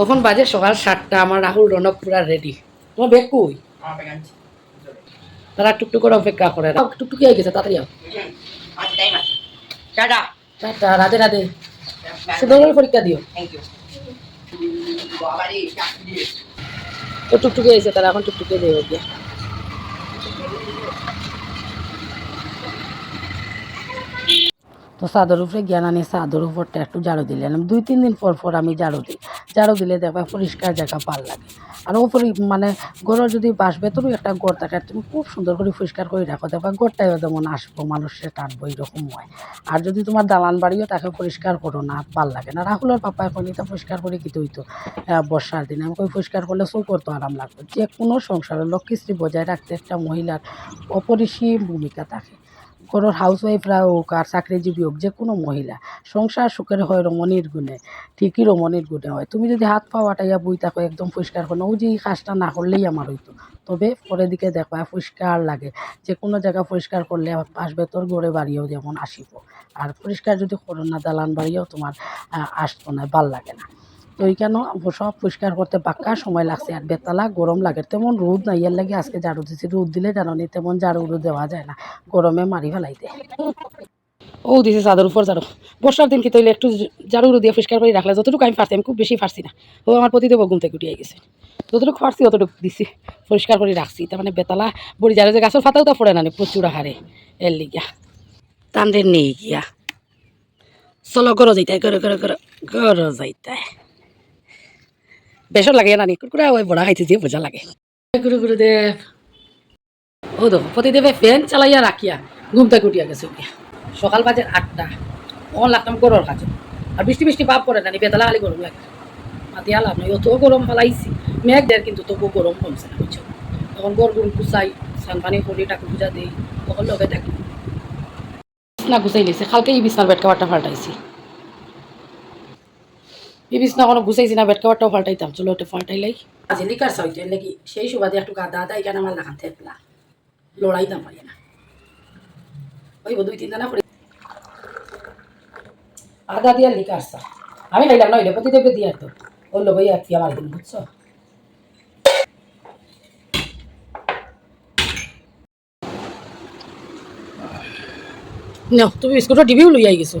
কখন বাজে? সকাল সাতটা। আমার রাহুল রনক পুরা রেডি তোমার বেগ কই? তারা টুকটুক করে অপেক্ষা করে টুকটুকি হয়ে গেছে তাড়াতাড়ি আচ্ছা টাটা। টাটা, রাধে রাধে। সুন্দর পরীক্ষা দিও। তো টুকটুকি হয়েছে তারা এখন টুকটুকি দিয়ে গিয়া তো চাদর উপরে জ্ঞান আনি চাদর উপরটা একটু ঝাড়ু দিলেন দুই, তিন দিন পর পর আমি ঝাড়ু দিই ঝাড়ু দিলে দেখবা পরিষ্কার জায়গা ভালো লাগে। আর ওপরে মানে গড়ের যদি বাস ভেতরেও একটা গড় থাকে, তুমি খুব সুন্দর করে পরিষ্কার করে রাখো দেখবা গড়টাও যেমন আসব মানুষের টানবো এরকম হয়। আর যদি তোমার দালান বাড়িও তাকে পরিষ্কার করো না, ভালো লাগে না। রাহুলের পাপা এখন এটা পরিষ্কার করে কি হইতো বর্ষার দিনে। আমি পরিষ্কার করলে চৌ করতো আরাম লাগবে। যে কোনো সংসারে লক্ষ্মীশ্রী বজায় রাখতে একটা মহিলার অপরিসীম ভূমিকা থাকে। ঘরের হাউসওয়াইফরা হোক আর চাকরিজীবী হোক যে কোনো মহিলা, সংসার সুখের হয় রমণীর গুণে, ঠিকই রমণীর গুণে হয়। তুমি যদি হাত পা আটাইয়া বই থাকো, একদম পরিষ্কার করো ও যে এই কাজটা না করলেই আমার হইতো। তবে পরের দিকে দেখবা পরিষ্কার লাগে। যে কোনো জায়গা পরিষ্কার করলে পাশ ভেতর গড়ে বাড়িও যেমন আসিব। আর পরিষ্কার যদি করো না, দালান বাড়িও তোমার আসতো না, ভালো লাগে না। তো এইখানে সব পরিষ্কার করতে বাক্কা সময় লাগছে, আর বেতালা গরম লাগে, তেমন রোদ নাই, এর লাগে আজকে ঝাড়ু দিছি, রোদ দিলে জানো তেমন ঝাড়ু উড়ু দেওয়া যায় না, গরমে মারি ফেলাই দেয় ও দিছে চাদর, উপর ঝাড়ু বর্ষার দিন কি তৈলে একটু ঝাড়ু দিয়ে পরিষ্কার করে রাখলে যতটুকু আমি পারছি, আমি খুব বেশি পারছি না। ও, আমার প্রতিদেব ঘুম থেকে উঠিয়ে গেছে। যতটুকু পারছি অতটুকু দিছি, পরিষ্কার করে রাখছি, তার মানে বেতালা বড়ি ঝাড়ু যে গাছের ফাতাও তা পড়ে না প্রচুর হারে এর লিগিয়া তান্দের নেই গিয়া। চলো গরো যাইতাই, গরো গরো গরো গরো যাইতাই। বেসর লাগে না কুকুরা ওই বড়া খাইতে দিয়ে বোঝা লাগে। গুরু গুরুদেব ও দেখো প্রতিদেবে ফ্যান চালাইয়া রাখিয়া ঘুমতে কুটিয়া গেছে সকাল বাজে আটটা অন লাগতাম গরর কাজে আর বৃষ্টি বৃষ্টি ভাব পড়ে না বেতলা খালি গরম লাগে। মাতিয়া লাভ নাই অত গরম ফেলাইছি মেঘ দেয় কিন্তু তবু গরম কমছে না বুঝছ তখন গর গুড় গুছাই সানপানি করি টাকা পূজা দিই তখন লগে থাকি। না গুছাই লিছে। কালকে এই বিছনার বেড কাভারটা ফাল্টাইছি এই বিছনা কোনো গুছাইছি না বেড কাভারটাও ফাল্টাইতাম। চলো ওটা ফাল্টাইলাই আজ লিকার সাইতে নাকি সেই সুবাদে একটু গাদা আদা এখানে আমার লাগান থেপলা লড়াইতাম পারি না। ওই দুই তিন দানা করে আদা দিয়া লিকার সা আমি খাইলাম না ওইটা প্রতিদেবকে দিয়ে তো। ওই আর কি আমার দিন বুঝছ? না তুমি বিস্কুটটা ডিবিও লই আই গেছো।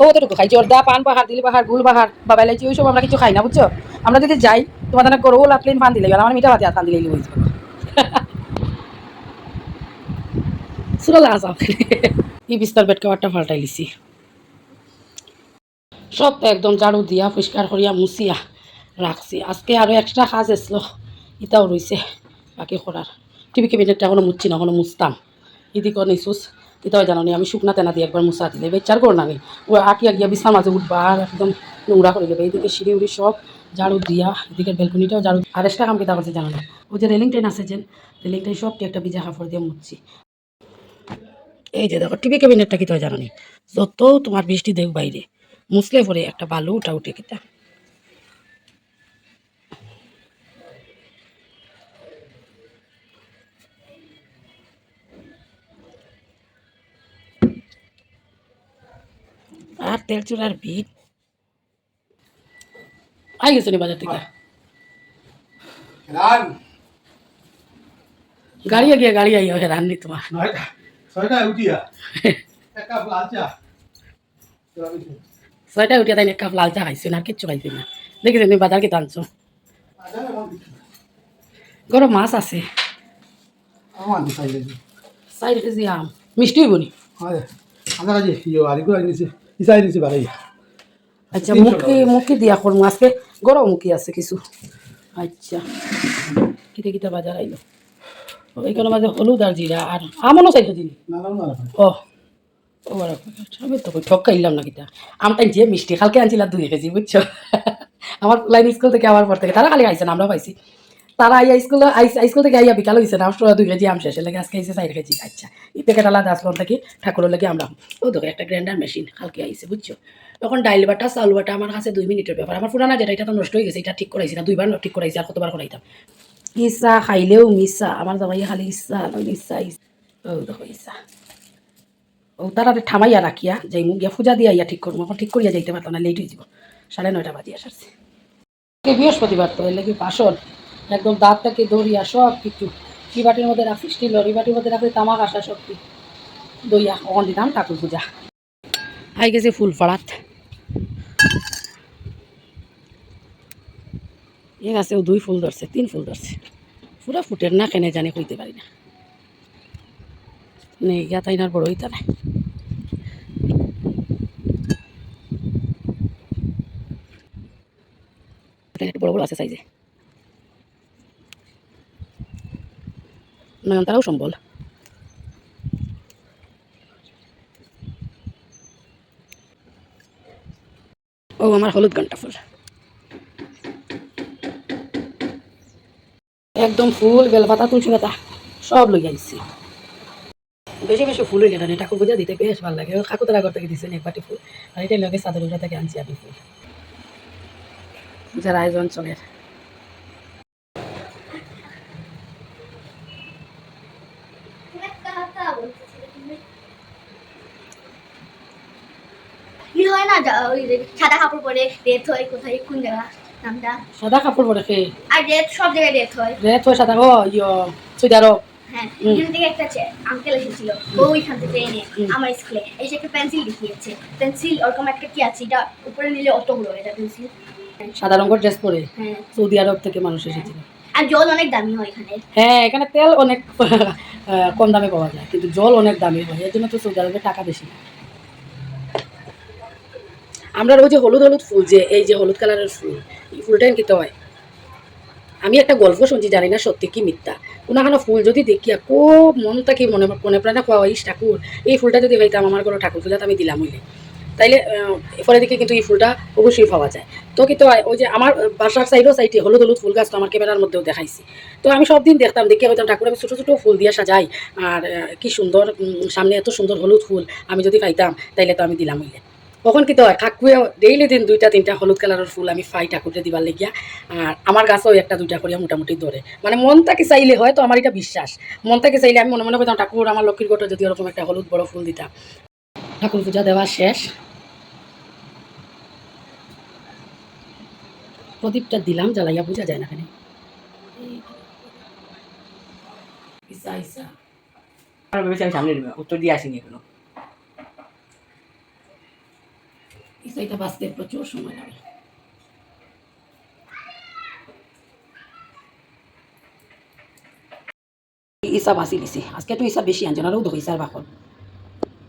ও তোটুকু খাই জর্দা পান পাহাড় দিলি পাহাড় গুল পাহাড় বাবা লাইছি ওইসব আমরা কিছু খাই না, বুঝছ? আমরা যদি যাই, তোমার তাহলে করব ফান দিলে আমার মিঠা ভাতি আর দিলে সুরলা আসাম এই বিস্তার লিছি সব একদম ঝাড়ু দিয়া, পরিষ্কার করিয়া মুছিয়া রাখছি। আজকে আরও এক্সট্রা কাজ এসলো ইটাও রয়েছে বাকি করার। টিভি ক্যাবিনেটটা এখনও মুছছি না, এখনও মুছতাম। এদিকে নিছুস এটাও জানো নি, আমি শুকনা তেনা দিয়ে একবার মুছা দিলে, বেচার কর না ও আটিয়া গিয়া বিছার মাঝে উঠবা আর একদম নোংরা করে দেবে। এইদিকে সিঁড়ি উড়ি সব ঝাড়ু দিয়া এদিকে বেলকনিটাও ঝাড়ু। আর এক্সট্রা কাম কিতা করছে জানো না, ওই যে রেলিং ট্রেন আছে যে, রেলিং ট্রেন সবটি একটা বিজা কাপড় দিয়ে মুছছি এই যে দেখো, টিভি ক্যাবিনেটটা কি তো জানো নি, যত তোমার বৃষ্টি দেখ বাইরে মুসলে পরে একটা বালু উঠা উঠে কিতা। তেল চুলার ভিড় আই গেছে বাজার থেকে। গাড়ি গিয়ে গাড়ি আই হেরান নি তোমার। ছয়টা উঠিয়া। তাই এক কাপ লাল চা খাইছি না কিচ্ছু খাইছি না। দেখেছি তুমি বাজার কেটে আনছো। গরম মাছ আছে। চাই কেজি। আম। মিষ্টি হইব নি? হয়। আমার কাছে ইয়ে আনিছে ইসাই নিছে বাড়াই আচ্ছা মুখি মুখি দিয়া করব আজকে গরম মুখি আছে কিছু। আচ্ছা কিতে কিতে বাজার আইলো? ওইখানে মাঝে হলুদ আর জিরা আর আমনও চাইছো দিনি। ও ও আমি তো কই না কিতা যে মিষ্টি কালকে আনছিলাম দুই কেজি বুঝছ? আমার লাইন স্কুল থেকে আমার পর থেকে তারা খালি না আমরা পাইছি তারা আইয়া স্কুলে স্কুল থেকে আইয়া বিকাল হয়েছে না দুই কেজি আম শেষে লাগে আজকে আইসে চার কেজি আচ্ছা। এই প্যাকেট আলাদা আসলাম থাকি ঠাকুরের লাগে আমরা ও দেখো, একটা গ্রাইন্ডার মেশিন কালকে আইসে বুঝছ? তখন ডাইল বাটা, চাউল বাটা আমার কাছে দুই মিনিটের ব্যাপার। আমার পুরানা যেটা, এটা তো নষ্ট হয়ে গেছে, এটা ঠিক করাইছি না, দুইবার ঠিক করাইছি, আর কতবার করাইতাম। ইচ্ছা খাইলেও মিশা আমার জামাই খালি ইচ্ছা ইচ্ছা ইচ্ছা ও দেখো ইচ্ছা ও তারা ঠামাইয়া রাখিয়া, যাই মুখ গিয়া পূজা দিয়া ইয়া ঠিক করব ঠিক করিয়া যাইতে পারতাম না লেট হয়ে যাব। সাড়ে নয়টা বাজিয়া সারছে। বৃহস্পতিবার তো, এর লাগে বাসন। একদম দাঁতটাকে দৌড়িয়া, সব কিছু। কি বাটির মধ্যে রাখছি স্টিল এই বাটির মধ্যে রাখছি তামাক আসা সব কিছু দইয়া ওখান দিতাম ঠাকুর পূজা। আই গেছে ফুল ফাড়াত এ গাছেও দুই ফুল ধরছে, তিন ফুল ধরছে। পুরা ফুটের না কেনে জানে কইতে পারি না। নে, ইয়া তাই না বড় হইতা নাই একটু বড় বড় আছে সাইজে নয়নতারাও সম্বল ও আমার হলুদ ঘণ্টা ফুল একদম ফুল বেলপাতা তুলসী পাতা সব লই আইছি বেশি বেশি ফুল হইলে না ঠাকুর পূজা দিতে বেশ ভালো লাগে কাকুতলা ঘর থেকে দিচ্ছেন এক ফুল আর এটা চাদর উঠা থেকে আনছি আমি ফুল পূজার আয়োজন চলে ই হয় না ওই সাদা কাপড় পরে ডেথ হয় কোথায় কোন জায়গা নামটা? সাদা কাপড় পরে খেয়ে আর ডেথ সব জায়গায় ডেথ হয়। রেত হয় সাদা ও ইয় সুইদারও হ্যাঁ এখান থেকে একটা আঙ্কেল এসেছিল ও ওইখান থেকে এনে আমার স্কুলে এসে একটা পেন্সিল দেখিয়েছে। পেন্সিল ওরকম একটা কি আছে এটা উপরে নিলে এটা পেন্সিল সাদা রঙের ড্রেস পরে হ্যাঁ। সৌদি আরব থেকে মানুষ এসেছিল। আর জল অনেক দামি হয় এখানে। হ্যাঁ এখানে তেল অনেক কম দামে পাওয়া যায় কিন্তু জল অনেক দামি হয় এর জন্য তো সৌদি আরবে টাকা বেশি। আমরা ওই যে হলুদ হলুদ ফুল, যে এই যে হলুদ কালারের ফুল, এই ফুলটা কিনতে হয়। আমি একটা গল্প শুনছি, জানি না সত্যি কি মিথ্যা। কোনোখানো ফুল যদি দেখিয়া খুব মন থাকি মনে মনে প্রাণে খাওয়া ইস ঠাকুর, এই ফুলটা যদি পাইতাম আমার কোনো ঠাকুর পূজাতে আমি দিলাম হইলে। তাইলে পরে দিকে কিন্তু এই ফুলটা অবশ্যই পাওয়া যায়। তো কিন্তু ওই যে আমার বাসার সাইডও সাইডে হলুদ হলুদ ফুল গাছ তো আমার ক্যামেরার মধ্যেও দেখাইছি। তো আমি সব দিন দেখতাম দেখে হইতাম ঠাকুর, আমি ছোটো ছোটো ফুল দিয়ে সাজাই, আর কি সুন্দর সামনে এত সুন্দর হলুদ ফুল আমি যদি পাইতাম, তাইলে তো আমি দিলাম হইলে। কখন কি তো হয়, কাকুয়ে ডেইলি দিন দুইটা, তিনটা হলুদ কালারের ফুল আমি ফাই ঠাকুরে দিবার লেগিয়া, আর আমার গাছও একটা, দুইটা করিয়া মোটামুটি ধরে। মানে মন তাকে চাইলে হয় তো আমার এটা বিশ্বাস। মন তাকে চাইলে আমি মনে মনে করতাম ঠাকুর, আমার লক্ষ্মীর গোটা যদি ওরকম একটা হলুদ বড় ফুল দিতাম ঠাকুর পূজা দেওয়া শেষ। প্রদীপটা দিলাম, জ্বালাইয়া বোঝা যায় না কেন। আমি সামনে উত্তর দিয়ে আসিনি এখনও। ইসাইটা বাঁচতে প্রচুর সময় লাগে। ইসা বাঁচি দিছি আজকে একটু ইসা বেশি আনছে না দেখো ইসার বাকল।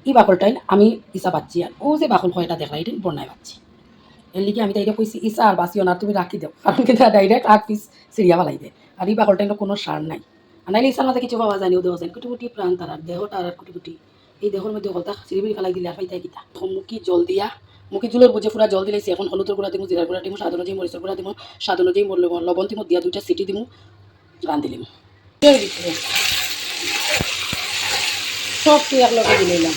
ই বাকলটাই আমি ইসা বাচ্ছি আর ও যে বাকল হয়, এটা দেখলা এটা বন্যায় বাচ্ছি এর লিগে আমি তাইটা কইছি ইসা আর বাঁচিও না তুমি রাখি দাও কারণ কিন্তু ডাইরেক্ট আগ পিস সিরিয়া বালাই দে আর এই বাকলটা কোনো সার নাই। আর নাইলে ইসার মাঝে কিছু পাওয়া যায়নি ও দেওয়া যায় কুটি কুটি প্রাণ তারার দেহ তারার কুটি কুটি এই দেহর মধ্যে হলতা চিরিবিড়ি ফেলাই দিলে আর পাইতাই কিতা মুখি জল দিয়া মুখি জুলের বুঝে পুরা জল দিলাইছি এখন হলুদের গুঁড়া দিমু জিরার গুঁড়া দিমু স্বাদ অনুযায়ী মরিচের গুঁড়া দিমু স্বাদ অনুযায়ী লবণ দিমু দিয়া দুইটা সিটি দিমু রান্ধি দিমু সব তুই এক লগে দিলাম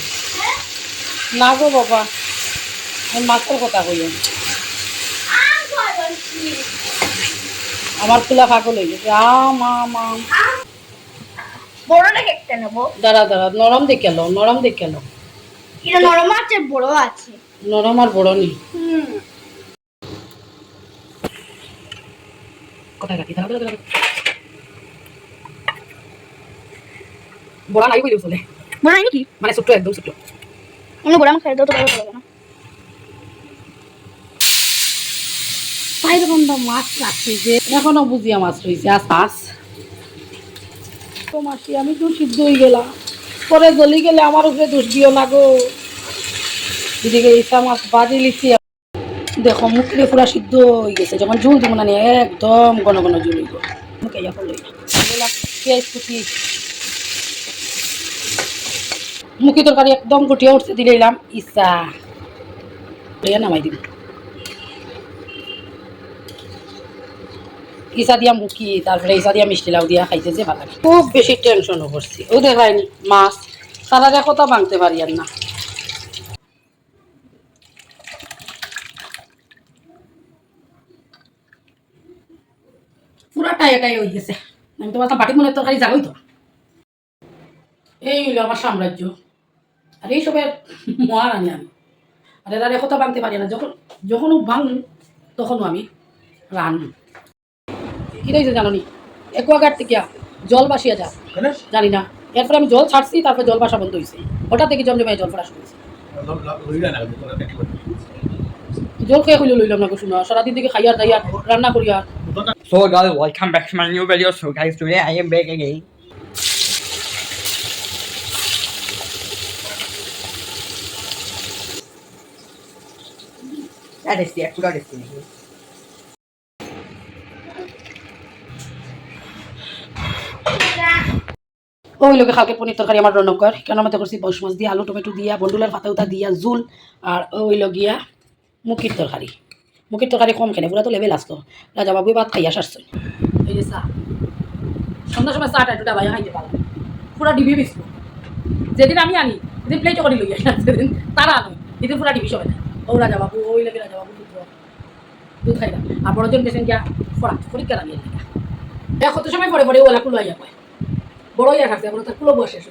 না গো বাবা আমি মাছের কথা কইলাম আমার ফাঁকল হয়ে গেছে। আম আম আম বড়টা নেব। দাঁড়া দাঁড়া নরম দেখে লো নরম দেখে লো। এটা নরম আছে বড় আছে। নরম আর বড় নেই। কোথায় রাখি দাঁড়া দাঁড়া দাঁড়া নাই বলি চলে। বড় নাকি মানে ছোট্ট একদম ছোট্ট। অন্য বড় আমার দাও তো ভালো লাগবে না। বাইরে বন্ধ মাছ রাখছি যে। এখনও বুঝিয়া মাছ রয়েছে আজ মাছ। তো মাসি আমি তো সিদ্ধ হয়ে গেলাম। পরে জ্বলি গেলে আমার উপরে দোষ দিও না গো। এদিকে ইসা মাছ বাজি লিছি দেখো মুখে পুরা সিদ্ধ হয়ে গেছে। যখন ঝুল দিব না নিয়ে একদম ঘন ঘন ঝুল হইব। মুখে পেঁয়াজ কুচি। মুখি তরকারি একদম গুটিয়ে উঠতে দিলাম। ইসা লইয়া নামাই দিবি। ইসা দিয়া মুখি, তারপরে ইসা দিয়া মিষ্টি লাউ দিয়া খাইতে যে ভালো খুব বেশি টেনশনও করছি। ও দেখায়নি মাছ সারা কথা ভাঙতে পারি আর না। পুরা হয়ে গেছে আমি বাটি মনে তরকারি তো। এই হইল আমার সাম্রাজ্য আর মহারানী আমি। আর এরা রেখতা ভাঙতে পারি না যখন যখনও ভাঙ তখনও আমি রান কি রয়েছে জানো থেকে জল বাসিয়া যা জানি না। এরপরে আমি জল ছাড়ছি তারপরে জল বাসা বন্ধ হয়েছে হঠাৎ থেকে জমজমায় জল পড়া শুরু হয়েছে জল খেয়ে হইলে লইলাম না শুনো সারাদিন থেকে খাইয়ার দাইয়ার রান্না করিয়ার So guys, welcome back to my new video. So guys, today I am back again. That is the actual destination. ওই লোকে খালকে পনির তরকারি আমার রনক কর কেন মতো করছি বস মাছ দিয়ে আলু টমেটো দিয়া বন্ডুলের পাতা উতা দিয়া জুল আর ওই লগিয়া মুখির তরকারি মুখির তরকারি কম খেলে পুরা তো লেভেল আসতো রাজা বাবু ভাত খাইয়া সারছে এই যে চা। সন্ধ্যার সময় চাটা একটু ডাবাই খাইতে পারলাম। পুরা ডিবি বিস্কুট। যেদিন আমি আনি, সেদিন প্লেটে করে লই আসি সেদিন তারা আনো। সেদিন পুরা ডিবি সবাই ও রাজা বাবু, ওই লাগে রাজা বাবু, দুধ। দুধ খাইলাম আর বড়জন পেশেন্ট গিয়া ফড়া পরীক্ষা আমি এখন তো সময় পরে পরে ওলা কুলো আইয়া পায় বড় ইয়া থাকছে, এখন তার কুলো বয়স শেষ